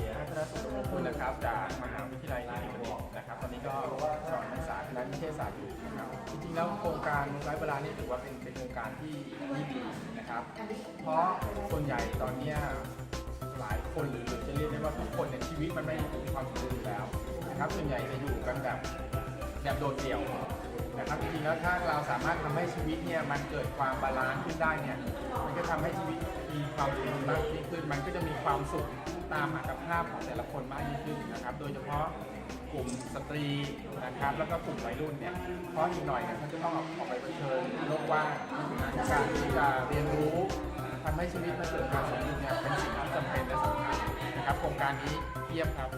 จารย์โคอิพัฒน์พัฒนสุขคุณนะครับ จากมหาวิทยาลัยเทคนิคนะครับ ตอนนี้ก็สอนนักศึกษาคณะนิเทศศาสตร์อยู่นะครับ จริงๆแล้วโครงการไร้เวลานี่ถือว่าเป็นเป็นโครงการที่ที่ดีนะครับ เพราะส่วนใหญ่ตอนเนี้ยหลายคนหรือจะเรียกได้ว่าทุกคนเนี่ยชีวิตมันไม่มีความสมบูรณ์อยู่แล้วนะครับ ส่วนใหญ่จะอยู่กันแบบแบบโดดเดี่ยวนะครับจริงๆแล้วถ้าเราสามารถทำให้ชีวิตเนี่ยมันเกิดความบาลานซ์ขึ้นได้เนี่ยมันก็ทำให้ชีวิต ความสุขมากยิ่งขึ้น มันก็จะมีความสุขตามอัตภาพของแต่ละคนมากยิ่งขึ้นนะครับ โดยเฉพาะกลุ่มสตรีนะครับ แล้วก็กลุ่มวัยรุ่นเนี่ยเพราะอีกหน่อยเนี่ยเขาจะต้องออกออกไปเผชิญโลกว่างการที่จะเรียนรู้ทำให้ชีวิตมันเกิดความสมดุลเนี่ยเป็นสิ่งที่จำเป็นและสำคัญนะครับโครงการนี้เยี่ยมครับ